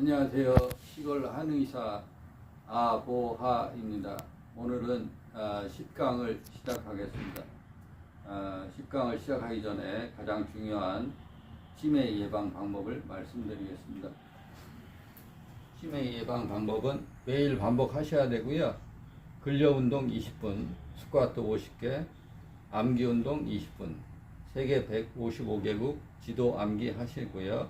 안녕하세요. 시골 한의사 아보하입니다. 오늘은 아, 10강을 시작하겠습니다. 아, 10강을 시작하기 전에 가장 중요한 치매 예방 방법을 말씀드리겠습니다. 치매 예방 방법은 매일 반복하셔야 되고요. 근력 운동 20분, 스쿼트 50개, 암기 운동 20분, 세계 155개국 지도 암기 하시고요.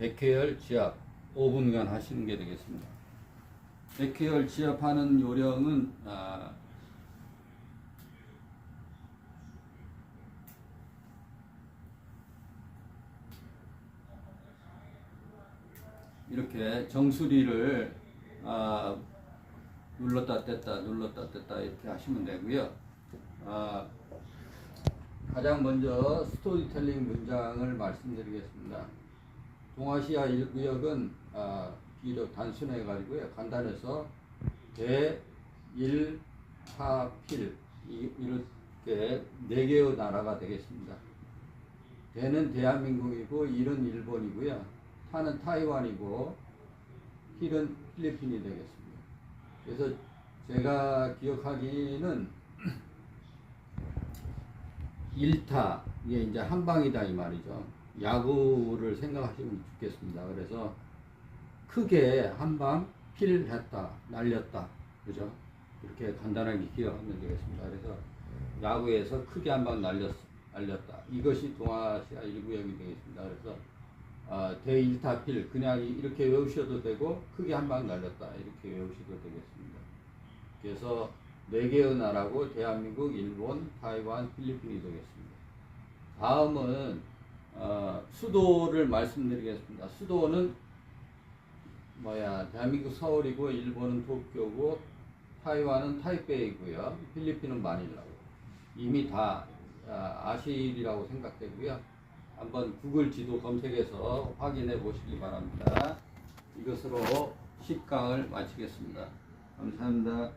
백회열 지압 5분간 하시는 게 되겠습니다. 백회열 지압하는 요령은 아, 이렇게 정수리를 아, 눌렀다 뗐다 눌렀다 뗐다 이렇게 하시면 되고요. 아, 가장 먼저 스토리텔링 문장을 말씀드리겠습니다. 동아시아 1구역은 아, 비록 단순해 가지고요. 간단해서 대, 일, 하, 필 이- 이렇게 네 개의 나라가 되겠습니다. 대는 대한민국이고 일은 일본이고요. 타는 타이완이고 필은 필리핀이 되겠습니다. 그래서 제가 기억하기는 일타 이게 이제 한 방이다 이 말이죠. 야구를 생각하시면 좋겠습니다. 그래서 크게 한방 필했다 날렸다 그죠? 이렇게 간단하게 기억하면 되겠습니다. 그래서 야구에서 크게 한방 날렸 날렸다 이것이 동아시아 1구역이 되겠습니다. 그래서 아, 대일타필 그냥 이렇게 외우셔도 되고 크게 한 방 날렸다 이렇게 외우셔도 되겠습니다. 그래서 네 개의 나라고 대한민국, 일본, 타이완, 필리핀이 되겠습니다. 다음은 어, 수도를 말씀드리겠습니다. 수도는 뭐야 대한민국 서울이고 일본은 도쿄고 타이완은 타이베이고요. 필리핀은 마닐라고 이미 다 아, 아실이라고 생각되고요. 한번 구글 지도 검색해서 확인해 보시기 바랍니다. 이것으로 10강을 마치겠습니다. 감사합니다.